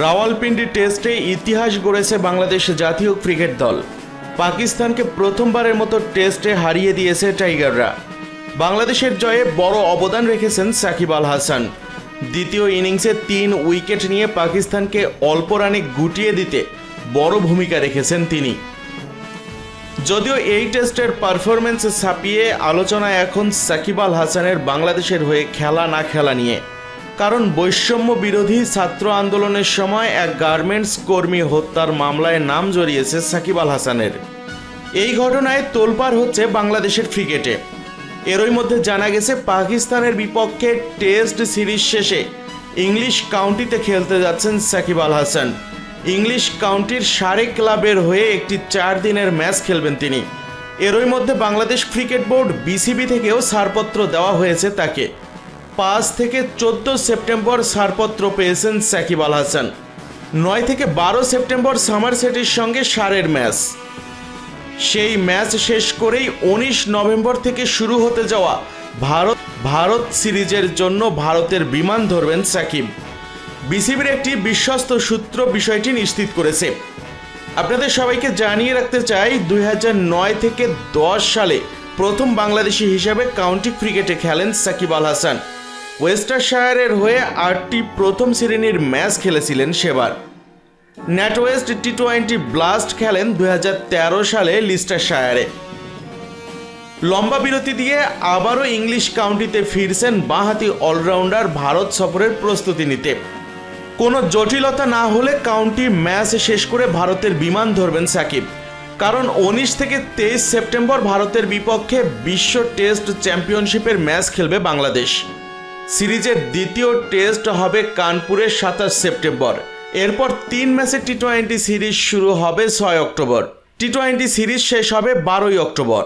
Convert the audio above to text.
রাওয়ালপিন্ডি টেস্টে ইতিহাস গড়েছে বাংলাদেশ জাতীয় ক্রিকেট দল। পাকিস্তানকে প্রথমবারের মতো টেস্টে হারিয়ে দিয়েছে টাইগাররা। বাংলাদেশের জয়ে বড় অবদান রেখেছেন সাকিব আল হাসান। দ্বিতীয় ইনিংসে তিন উইকেট নিয়ে পাকিস্তানকে অল্প রানে গুটিয়ে দিতে বড় ভূমিকা রেখেছেন তিনি। যদিও এই টেস্টের পারফরমেন্স ছাপিয়ে আলোচনা এখন সাকিব আল হাসানের বাংলাদেশের হয়ে খেলা না খেলা নিয়ে কারণ বৈষম্য বিরোধী ছাত্র আন্দোলনের সময় এক গার্মেন্টস কর্মী হত্যার মামলায় নাম জড়িয়েছে সাকিব আল হাসানের। এই ঘটনায় তোলপাড় হচ্ছে বাংলাদেশের ক্রিকেটে। এরই মধ্যে জানা গেছে, পাকিস্তানের বিপক্ষে টেস্ট সিরিজ শেষে ইংলিশ কাউন্টিতে খেলতে যাচ্ছেন সাকিব আল হাসান। ইংলিশ কাউন্টির সারে ক্লাবের হয়ে একটি চার দিনের ম্যাচ খেলবেন তিনি। এরই মধ্যে বাংলাদেশ ক্রিকেট বোর্ড বিসিবি থেকেও ছাড়পত্র দেওয়া হয়েছে তাকে। পাঁচ থেকে চোদ্দ সেপ্টেম্বর ছাড়পত্র পেয়েছেন সাকিব আল হাসান। নয় থেকে বারো সেপ্টেম্বর সামার সেটির সঙ্গে সারের ম্যাচ। সেই ম্যাচ শেষ করেই উনিশ নভেম্বর থেকে শুরু হতে যাওয়া ভারত ভারত সিরিজের জন্য ভারতের বিমান ধরবেন সাকিব। বিসিবির একটি বিশ্বস্ত সূত্র বিষয়টি নিশ্চিত করেছে। আপনাদের সবাইকে জানিয়ে রাখতে চাই, দুই নয় থেকে দশ সালে প্রথম বাংলাদেশি হিসাবে কাউন্টি ক্রিকেটে খেলেন সাকিব আল হাসান। ওয়েস্টারশায়ারের হয়ে আটটি প্রথম শ্রেণির ম্যাচ খেলেছিলেন সেবার। ন্যাটওয়েস্ট টি টোয়েন্টি ব্লাস্ট খেলেন দুই সালে লিস্টারশায়ারে। লম্বা বিরতি দিয়ে আবারও ইংলিশ কাউন্টিতে ফিরছেন বাঁহাতি অলরাউন্ডার ভারত সফরের প্রস্তুতি নিতে। কোনো জটিলতা না হলে কাউন্টি ম্যাচ শেষ করে ভারতের বিমান ধরবেন সাকিব। কারণ উনিশ থেকে তেইশ সেপ্টেম্বর ভারতের বিপক্ষে বিশ্ব টেস্ট চ্যাম্পিয়নশিপের ম্যাচ খেলবে বাংলাদেশ। সিরিজের দ্বিতীয় টেস্ট হবে কানপুরের সাতাশ সেপ্টেম্বর। এরপর তিন ম্যাচের টি টোয়েন্টি সিরিজ শুরু হবে ছয় অক্টোবর। টি টোয়েন্টি সিরিজ শেষ হবে বারোই অক্টোবর।